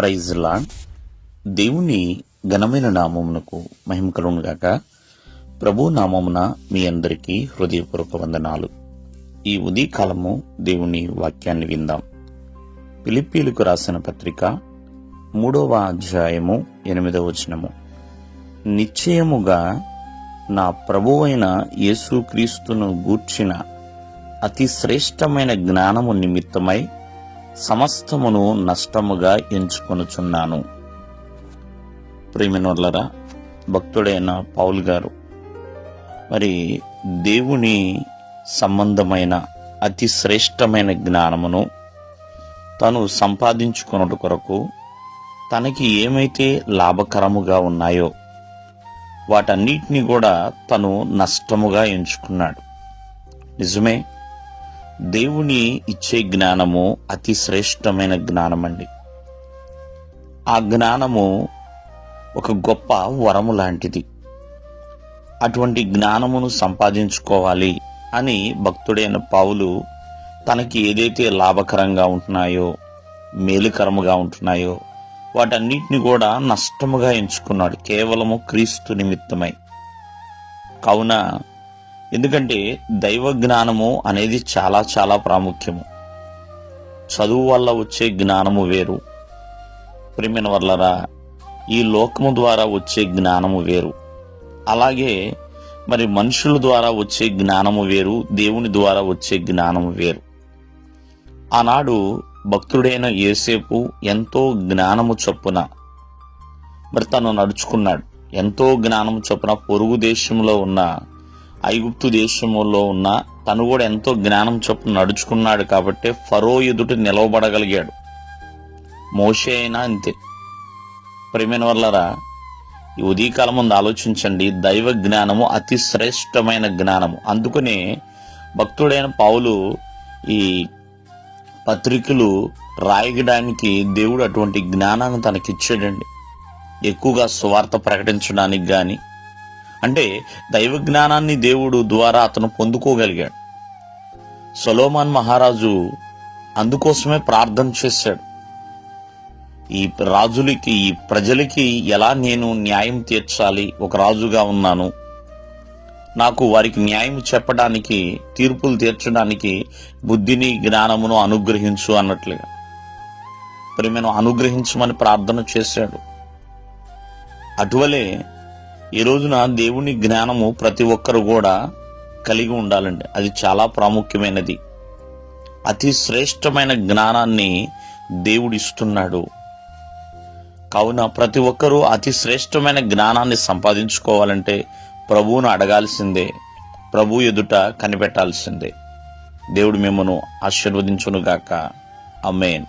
Praise దేవుని ఘనమైన నామమునకు మహిమ కలుగును ప్రభు నామమున మీ అందరికీ హృదయపూర్వక వందనాలు. ఈ ఉదయకాలము దేవుని వాక్యాన్ని విందాం. పిలిప్పీలకు రాసిన పత్రిక మూడవ అధ్యాయము ఎనిమిదవ వచనము. నిశ్చయముగా నా ప్రభువైన యేసుక్రీస్తును గూర్చిన అతి శ్రేష్టమైన జ్ఞానము నిమిత్తమై సమస్తమును నష్టముగా ఎంచుకొనుచున్నాను. ప్రేమినోళ్ళరా భక్తుడైన పౌల్ గారు మరి దేవుని సంబంధమైన అతి శ్రేష్టమైన జ్ఞానమును తను సంపాదించుకొనుట కొరకు తనకి ఏమైతే లాభకరముగా ఉన్నాయో వాటన్నిటిని కూడా తను నష్టముగా ఎంచుకున్నాడు. నిజమే దేవుని ఇచ్చే జ్ఞానము అతి శ్రేష్టమైన జ్ఞానమండి. ఆ జ్ఞానము ఒక గొప్ప వరము లాంటిది. అటువంటి జ్ఞానమును సంపాదించుకోవాలి అని భక్తుడైన పావులు తనకి ఏదైతే లాభకరంగా ఉంటున్నాయో మేలుకరముగా ఉంటున్నాయో వాటన్నిటిని కూడా నష్టముగా ఎంచుకున్నాడు. కేవలము క్రీస్తు నిమిత్తమై. కావున ఎందుకంటే దైవ జ్ఞానము అనేది చాలా చాలా ప్రాముఖ్యము. చదువు వల్ల వచ్చే జ్ఞానము వేరు. ప్రేమిన వల్లరా ఈ లోకము ద్వారా వచ్చే జ్ఞానము వేరు. అలాగే మరి మనుషుల ద్వారా వచ్చే జ్ఞానము వేరు దేవుని ద్వారా వచ్చే జ్ఞానము వేరు. ఆనాడు భక్తుడైన ఏసేపు ఎంతో జ్ఞానము చొప్పున మరి తను నడుచుకున్నాడు. ఎంతో జ్ఞానము చొప్పున పొరుగు దేశంలో ఉన్న ఐగుప్తు దేశంలో ఉన్న తను కూడా ఎంతో జ్ఞానం చొప్పున నడుచుకున్నాడు కాబట్టి ఫరో ఎదుట నిలవబడగలిగాడు. మోషే అయినా అంతే. ప్రేమైన వల్లరా ఈ ఉదయకాలం ముందు ఆలోచించండి. దైవ జ్ఞానము అతి శ్రేష్టమైన జ్ఞానము. అందుకనే భక్తుడైన పావులు ఈ పత్రికలు రాయడానికి దేవుడు అటువంటి జ్ఞానాన్ని తనకిచ్చాడండి. ఎక్కువగా సువార్త ప్రకటించడానికి కానీ అంటే దైవ జ్ఞానాన్ని దేవుడు ద్వారా అతను పొందుకోగలిగాడు. సొలోమాన్ మహారాజు అందుకోసమే ప్రార్థన చేశాడు. ఈ రాజులకి ఈ ప్రజలకి ఎలా నేను న్యాయం తీర్చాలి? ఒక రాజుగా ఉన్నాను. నాకు వారికి న్యాయం చెప్పడానికి తీర్పులు తీర్చడానికి బుద్ధిని జ్ఞానమును అనుగ్రహించు అన్నట్లుగా. ప్రేమను అనుగ్రహించమని ప్రార్థన చేశాడు. అటువలే ఈ రోజున దేవుని జ్ఞానము ప్రతి ఒక్కరు కూడా కలిగి ఉండాలండి. అది చాలా ప్రాముఖ్యమైనది. అతి శ్రేష్టమైన జ్ఞానాన్ని దేవుడిస్తున్నాడు. కావున ప్రతి ఒక్కరూ అతి శ్రేష్టమైన జ్ఞానాన్ని సంపాదించుకోవాలంటే ప్రభువును అడగాల్సిందే. ప్రభు ఎదుట కనిపెట్టాల్సిందే. దేవుడు మిమ్మను ఆశీర్వదించునుగాక. అమేన్